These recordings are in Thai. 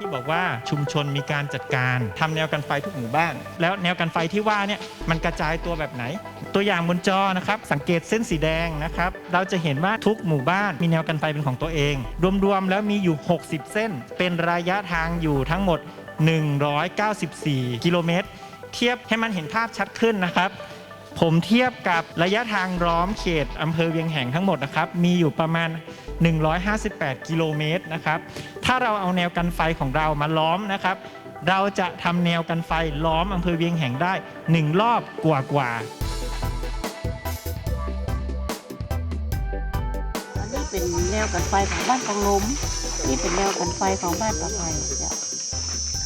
ที่บอกว่าชุมชนมีการจัดการทำแนวกันไฟทุกหมู่บ้าน แล้วแนวกันไฟที่ว่าเนี่ยมันกระจายตัวแบบไหน ตัวอย่างบนจอนะครับสังเกตเส้นสีแดงนะครับเราจะเห็นว่าทุกหมู่บ้านมีแนวกันไฟเป็นของตัวเอง รวมๆแล้วมีอยู่ 60 เส้น เป็นระยะทางอยู่ทั้งหมด 194 กิโลเมตรเทียบให้มันเห็นภาพชัดขึ้นนะครับ ผมเทียบกับระยะทางล้อมเขตอำเภอเวียงแห่งทั้งหมดนะครับ มีอยู่ประมาณ 158 กิโลเมตรนะครับ ถ้าเราเอาแนวกันไฟของเรามาล้อมนะครับ เราจะทำแนวกันไฟล้อมอำเภอเวียงแห่งได้ 1 รอบกว่ากว่าๆอันนี้เป็นแนวกันไฟของบ้านกองลมนี่เป็นแนวกันไฟของบ้านปะไพเจ้า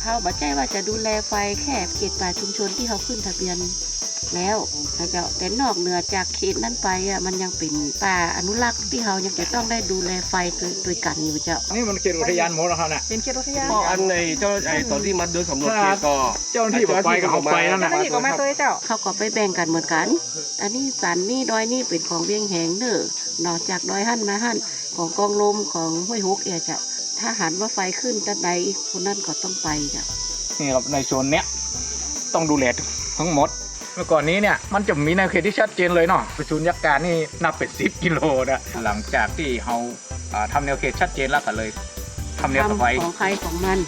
เขาบอกใจว่าจะดูแลไฟแค่เขตป่าชุมชนที่เขาขึ้นทะเบียน แล้วนะเจ้าแต่นอกเหนือจากเขตนั้นไปอะมันยังเป็นป่าอนุรักษ์ที่เขายังจะต้องได้ดูแลไฟโดยกันอยู่เจ้านี่มันเขตอุทยานหมดแล้วครับน่ะเป็นเขตอุทยานก็อันในเจ้าไอ้ตอนที่มัดเดินสำรวจเขตก็เจ้าหน้าที่บอกไปก็เอาไปนั่นเจ้าน่ะหน้าที่ก็มาตัวเจ้าเขาก็ไปแบ่งกันเหมือนกัน อันนี้สันนี่ดอยนี่เป็นของเวียงแหงเนอะนอกจากดอยหั่นมาหั่นของกองลมของห้วยฮุกเอเจ้าถ้าหันว่าไฟขึ้นจะใดคนนั้นก็ต้องไปเจ้านี่ครับในโซนเนี้ยต้องดูแลทั้งหมด เมื่อก่อนนี้เนี่ยมันจะมีแนวเขตที่ชัดเจนเลยเนาะประชุนยักษ์การนี่นับเป็นสิบกิโลนะหลังจากที่เขาอ่าทำแนวเขตชัดเจนแล้วก็เลยทำแนวกันไฟทำของใครของมัน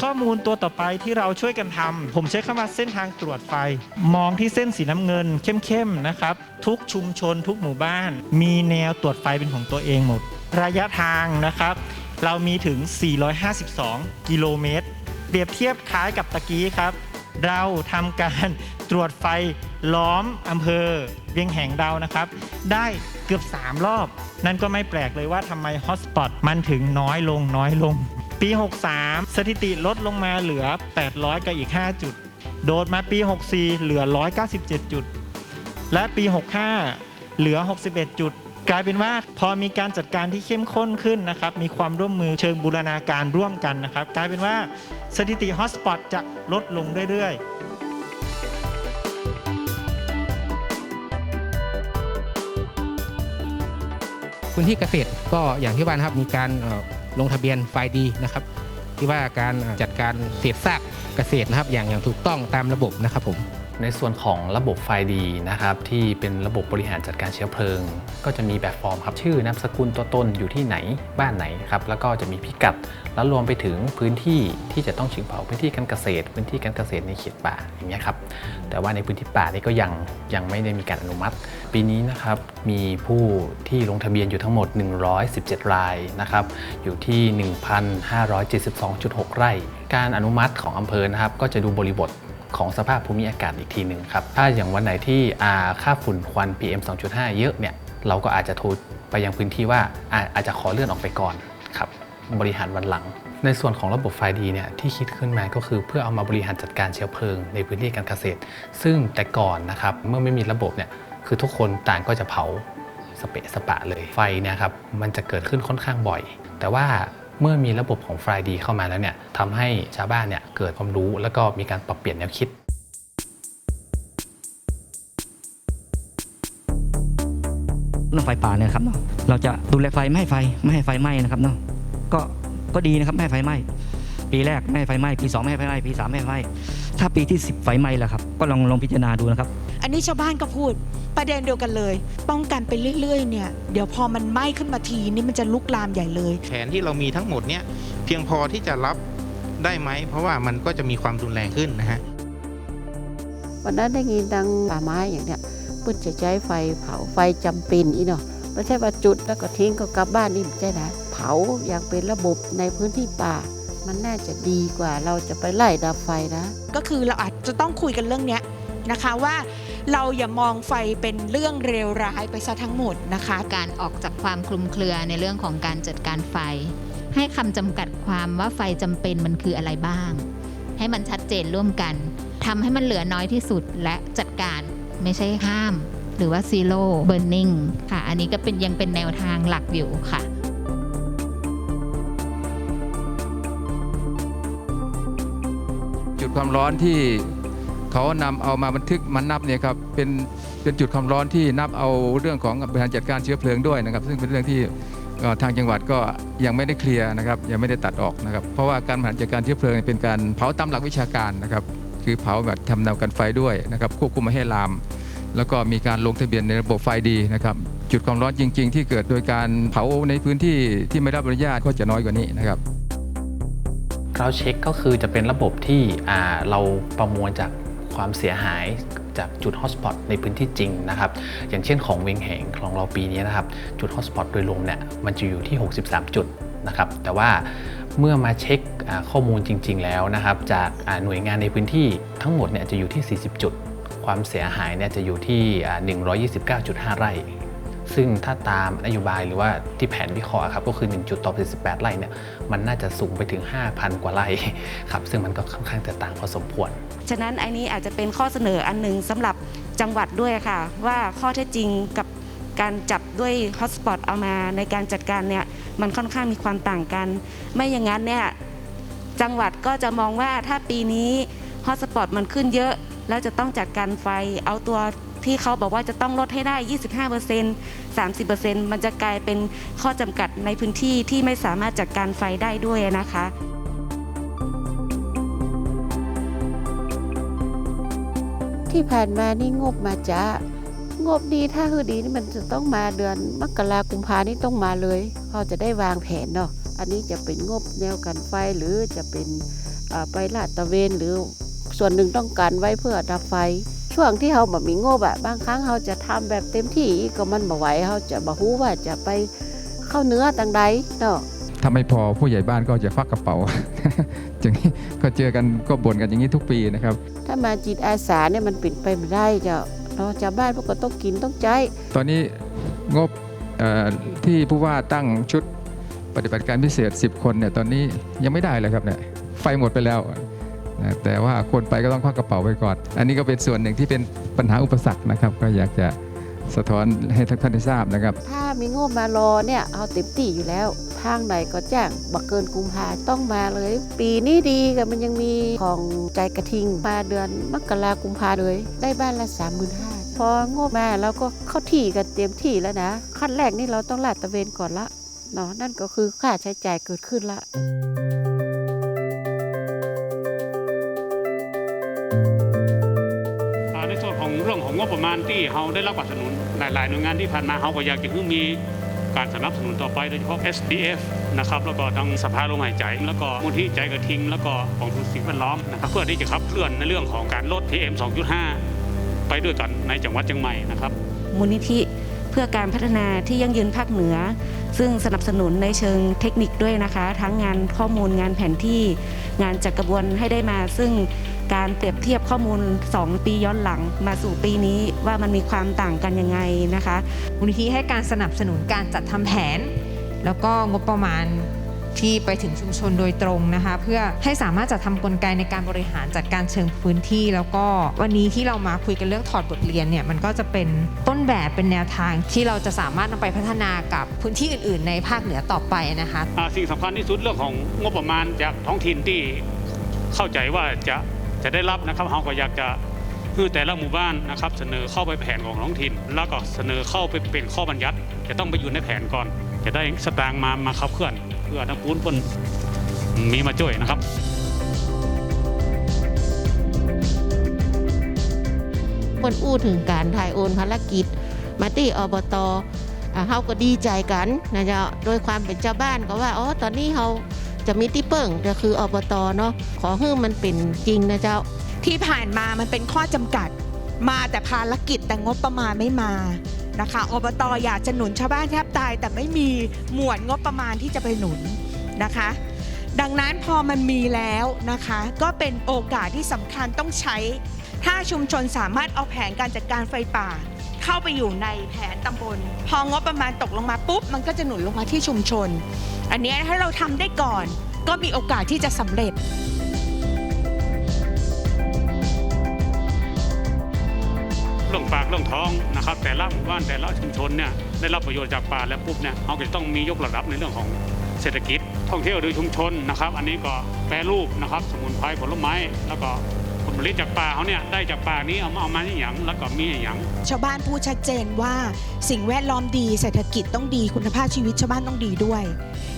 ข้อมูลตัวต่อไปที่เราช่วยกันทำผมใช้คำว่าเส้นทางตรวจไฟ มองที่เส้นสีน้ำเงินเข้มๆนะครับ ทุกชุมชนทุกหมู่บ้าน มีแนวตรวจไฟเป็นของตัวเองหมด ระยะทางนะครับ เรามีถึง 452 กิโลเมตรเป รียบเทียบคล้ายกับตะกี้ครับ เราทำการตรวจไฟล้อมอำเภอเวียงแหงเรานะครับ ได้เกือบ 3 รอบ นั่นก็ไม่แปลกเลยว่าทำไมฮอตสปอตมันถึงน้อยลงน้อยลง ปี 63 สถิติลดลงมาเหลือ 800 กับอีก 5 จุด โดดมาปี 64 เหลือ 197 จุด และปี 65 เหลือ 61 จุด กลายเป็นว่าพอมีการจัดการที่เข้มข้นขึ้นนะครับ มีความร่วมมือเชิงบูรณาการร่วมกันนะครับ กลายเป็นว่าสถิติฮอตสปอตจะลดลงเรื่อยๆพื้นที่เกษตรก็อย่างที่ว่านะครับมีการลงทะเบียนไฟดีนะครับ ที่ว่าการจัดการเศษซากเกษตรนะครับ อย่างอย่างถูกต้องตามระบบนะครับผม ในส่วนของระบบไฟดีนะครับที่เป็นระบบบริหารจัดการเชื้อเพลิง ก็จะมีแบบฟอร์มครับชื่อนามสกุลตัวตนอยู่ที่ไหนบ้านไหนครับแล้วก็จะมีพิกัด แล้วรวมไปถึงพื้นที่ที่จะต้องชิงเผาพื้นที่การเกษตร พื้นที่การเกษตรในเขตป่าอย่างเงี้ยครับแต่ว่าในพื้นที่ป่านี่ก็ยังยังไม่ได้มีการอนุมัติ ปีนี้นะครับมีผู้ที่ลงทะเบียนอยู่ทั้งหมด 117 รายนะครับอยู่ที่ 1,572.6 ไร่ การอนุมัติของอำเภอนะครับก็จะดูบริบท ของสภาพภูมิอากาศอีกทีหนึ่งครับ ถ้าอย่างวันไหนที่ค่าฝุ่นควัน PM 2.5 เยอะเนี่ย เราก็อาจจะโทรไปยังพื้นที่ว่าอาอาจจะขอเลื่อนออกไปก่อนครับ บริหารวันหลัง ในส่วนของระบบไฟดีเนี่ยที่คิดขึ้นมาก็คือเพื่อเอามาบริหารจัดการเชื้อเพลิง ในพื้นที่การเกษตร ซึ่งแต่ก่อนนะครับเมื่อไม่มีระบบเนี่ยคือทุกคนต่างก็จะเผาสเปะสปะเลยไฟเนี่ยครับมันจะเกิดขึ้นค่อนข้างบ่อย แต่ว่า เมื่อมีระบบของไฟดีเข้ามาแล้วเนี่ยทำให้ชาวบ้านเนี่ยเกิดความรู้ แล้วก็มีการปรับเปลี่ยนแนวคิดเรื่องไฟป่าเนี่ยครับเนาะเราจะดูแลไฟไม่ให้ไฟไม่ให้ไฟไหม้นะครับเนาะก็ก็ดีนะครับไม่ให้ไฟไหม้ปีแรกไม่ให้ไฟไหม้ปีสองไม่ให้ไฟไหม้ปีสามไม่ให้ไฟไหม้ถ้าปีที่สิบไฟไหม้แล้วครับ ก็ลองลองพิจารณาดูนะครับ อันนี้ชาวบ้านก็พูดประเด็นเดียวกันเลย ป้องกันไปเรื่อยๆเนี่ยเดี๋ยวพอมันไหม้ขึ้นมาทีนี่มันจะลุกลามใหญ่เลย แผนที่เรามีทั้งหมดเนี่ยเพียงพอที่จะรับได้ไหม เพราะว่ามันก็จะมีความรุนแรงขึ้นนะฮะวันนั้นได้ยินดังป่าไม้อย่างเนี้ยเพิ่นจะใช้ไฟเผาไฟจำเป็นอีเนาะไม่ใช่ว่าจุดแล้วก็ทิ้งก็กลับบ้านนี่ไม่ใช่นะเผาอย่างเป็นระบบในพื้นที่ป่า มันน่าจะดีกว่าเราจะไปไล่ดับไฟนะ ก็คือเราอาจจะต้องคุยกันเรื่องเนี้ยนะคะว่า เราอย่ามองไฟเป็นเรื่องเลวร้ายไปซะทั้งหมดนะคะ การออกจากความคลุมเครือในเรื่องของการจัดการไฟ ให้คำจำกัดความว่าไฟจำเป็นมันคืออะไรบ้าง ให้มันชัดเจนร่วมกันทำให้มันเหลือน้อยที่สุดและจัดการไม่ใช่ห้าม หรือว่า zero burning ค่ะ อันนี้ก็เป็นยังเป็นแนวทางหลักอยู่ค่ะจุดความร้อนที่ เขานำเอามาบันทึกมันนับเนี่ยครับเป็นเป็นจุดความร้อนที่นับเอาเรื่องของบริหารจัดการเชื้อเพลิงด้วยนะครับ ซึ่งเป็นเรื่องที่ทางจังหวัดก็ยังไม่ได้เคลียร์นะครับยังไม่ได้ตัดออกนะครับ เพราะว่าการบริหารจัดการเชื้อเพลิงเป็นการเผาตามหลักวิชาการนะครับคือเผาแบบทำแนวกันไฟด้วยนะครับควบคุมไม่ให้ลาม แล้วก็มีการลงทะเบียนในระบบไฟดีนะครับจุดความร้อนจริง ๆ ที่เกิดโดยการเผาในพื้นที่ที่ไม่ได้รับอนุญาตก็จะน้อยกว่านี้นะครับเราเช็คก็คือจะเป็นระบบที่เราประมวลจาก ความเสียหายจากจุดฮอตสปอตในพื้นที่จริงนะครับ อย่างเช่นของเวงแหงของเราปีนี้นะครับ จุดฮอตสปอตโดยรวมเนี่ยมันจะอยู่ที่ 63 จุดนะครับ แต่ว่าเมื่อมาเช็คข้อมูลจริง ๆ แล้วนะครับ จากหน่วยงานในพื้นที่ทั้งหมดเนี่ยจะอยู่ที่ 40 จุด ความเสียหายเนี่ยจะอยู่ที่ 129.5 ไร่ ซึ่งถ้าตามนโยบายหรือว่าที่แผนวิเคราะห์ครับก็คือ 1 จุดต่อ48ไร่เนี่ยมันน่าจะสูงไปถึง 5,000 กว่าไร่ครับซึ่งมันก็ค่อนข้างแตกต่างพอสมควร ฉะนั้นอันนี้อาจจะเป็นข้อเสนออันหนึ่งสำหรับจังหวัดด้วยค่ะ ว่าข้อเท็จจริงกับการจับด้วยฮอตสปอตเอามาในการจัดการเนี่ยมันค่อนข้างมีความต่างกัน ไม่อย่างนั้นเนี่ยจังหวัดก็จะมองว่าถ้าปีนี้ฮอตสปอตมันขึ้นเยอะ แล้วจะต้องจัดการไฟเอาตัว ที่เขาบอกว่าจะต้องลดให้ได้ 25% 30%มันจะกลายเป็นข้อจำกัดในพื้นที่ที่ไม่สามารถจัดการไฟได้ด้วยนะคะที่ผ่านมานี่งบมาจ้างบดีถ้าคือดีนี่มันจะต้องมาเดือนมกรากุมภานี่ต้องมาเลยเขาจะได้วางแผนเนาะอันนี้จะเป็นงบแนวกันไฟหรือจะเป็นไปลาดตะเวนหรือส่วนหนึ่งต้องการไว้เพื่อดับไฟ ช่วงที่เขาแบบมีงบอะบางครั้งเขาจะทำแบบเต็มที่ก็มันบ่ไหวเขาจะบ่ฮู้ว่าจะไปเข้าเนื้อต่างใดเนาะถ้าไม่พอผู้ใหญ่บ้านก็จะควักกระเป๋าอย่างนี้ก็เจอกันก็บ่นกันอย่างนี้ทุกปีนะครับ ถ้ามาจิตอาสาเนี่ยมันเป็นไปไม่ได้เจ้าเนาะชาวบ้านพวกก็ต้องกินต้องใจตอนนี้งบเอ่อที่ผู้ว่าตั้งชุดปฏิบัติการพิเศษ 10 คนเนี่ยตอนนี้ยังไม่ได้เลยครับเนี่ยไฟหมดไปแล้ว นะแต่ว่าคนไปก็ต้องควักกระเป๋าไปก่อน อันนี้ก็เป็นส่วนหนึ่งที่เป็นปัญหาอุปสรรคนะครับ ก็อยากจะสะท้อนให้ทุกท่านได้ทราบนะครับ ถ้ามีงบมารอเนี่ยเอาเต็มที่อยู่แล้ว ทางไหนก็แจ้งบักเกินกุมภาต้องมาเลย ปีนี้ดีกับมันยังมีของใจกระทิงมาเดือนมกรากุมภาเลย ได้บ้านละสามหมื่นห้าพองบมาแล้วก็เข้าที่กันเต็มที่แล้วนะ ขั้นแรกนี่เราต้องลาดตะเวนก่อนละเนาะนั่นก็คือค่าใช้จ่ายเกิดขึ้นละ มาณที่เราได้รับสนับสนุนหลายๆหน่วยงานที่ผ่านมาเราก็อยากจะให้มีการสนับสนุนต่อไปโดยเฉพาะ SDF นะครับแล้วก็ทางสภาลมหายใจ แล้วก็มูลที่ใจกระทิง แล้วก็กองทุนสิ่งแวดล้อมนะครับเพื่อที่จะขับเคลื่อนในเรื่องของการลด PM 2.5 ไปด้วยกันในจังหวัดเชียงใหม่นะครับมูลนิธิเพื่อการพัฒนาที่ยั่งยืนภาคเหนือ ซึ่งสนับสนุนในเชิงเทคนิคด้วยนะคะ ทั้งงานข้อมูลงานแผนที่ งานจัดกระบวนให้ได้มาซึ่ง การเปรียบเทียบข้อมูล 2 ปีย้อนหลังมาสู่ปีนี้ว่ามันมีความต่างกันยังไงนะคะมูลนิธิให้การสนับสนุนการจัดทำแผน แล้วก็งบประมาณที่ไปถึงชุมชนโดยตรงนะคะ เพื่อให้สามารถจัดทำกลไกในการบริหารจัดการเชิงพื้นที่ แล้วก็วันนี้ที่เรามาคุยกันเรื่องถอดบทเรียนเนี่ยมันก็จะเป็นต้นแบบเป็นแนวทางที่เราจะสามารถนำไปพัฒนากับพื้นที่อื่น ๆ ในภาคเหนือต่อไปนะคะอ่าสิ่งสำคัญที่สุดเรื่องของงบประมาณจากท้องถิ่นที่เข้าใจว่าจะ จะได้รับนะครับเราก็อยากจะคือแต่ละหมู่บ้านนะครับ เสนอเข้าไปแผนของท้องถิ่น แล้วก็เสนอเข้าไปเป็นข้อบัญญัติ จะต้องไปอยู่ในแผนก่อน จะได้สตางค์มามาขับเคลื่อน เพื่อทั้งปูนเพิ่นมีมาช่วยนะครับคนอู้ถึงการถ่ายโอนภารกิจ มาที่อบตอ่าเฮาก็ดีใจกันนะเจ้าโดยความเป็นเจ้าบ้านก็ว่าอ๋อตอนนี้เฮา จะมีที่เปิ่งก็คืออบตเนาะขอให้มันเป็นจริงนะเจ้า ที่ผ่านมามันเป็นข้อจำกัด มาแต่ภารกิจแต่งบประมาณไม่มานะคะอบตอยากจะหนุนชาวบ้านแทบตาย แต่ไม่มีหมวดงบประมาณที่จะไปหนุนนะคะ ดังนั้นพอมันมีแล้วนะคะ ก็เป็นโอกาสที่สำคัญต้องใช้ ถ้าชุมชนสามารถเอาแผนการจัดการไฟป่า เข้าไปอยู่ในแผนตำบล พองบประมาณตกลงมาปุ๊บ มันก็จะหนุนลงมาที่ชุมชน อันนี้ถ้าเราทำได้ก่อน ก็มีโอกาสที่จะสำเร็จเรื่องปากเรื่องท้องนะครับ แต่ละหมู่บ้านแต่ละชุมชนเนี่ยได้รับประโยชน์จากป่าแล้วปุ๊บเนี่ยเราก็จะต้องมียกระดับในเรื่องของเศรษฐกิจ ท่องเที่ยวโดยชุมชนนะครับ อันนี้ก็แปรรูปนะครับ สมุนไพรผลไม้แล้วก็ ผลิตจากป่าเขาเนี่ยได้จากป่านี้เอามาเอามาที่หยังแล้วก็มีให้หยัง ชาวบ้านพูดชัดเจนว่าสิ่งแวดล้อมดีเศรษฐกิจต้องดีคุณภาพชีวิตชาวบ้านต้องดีด้วย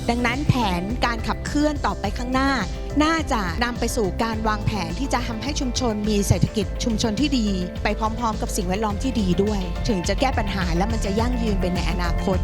ดังนั้นแผนการขับเคลื่อนต่อไปข้างหน้า น่าจะนำไปสู่การวางแผนที่จะทำให้ชุมชนมีเศรษฐกิจชุมชนที่ดี ไปพร้อมๆ กับสิ่งแวดล้อมที่ดีด้วย ถึงจะแก้ปัญหาและมันจะยั่งยืนไปในอนาคต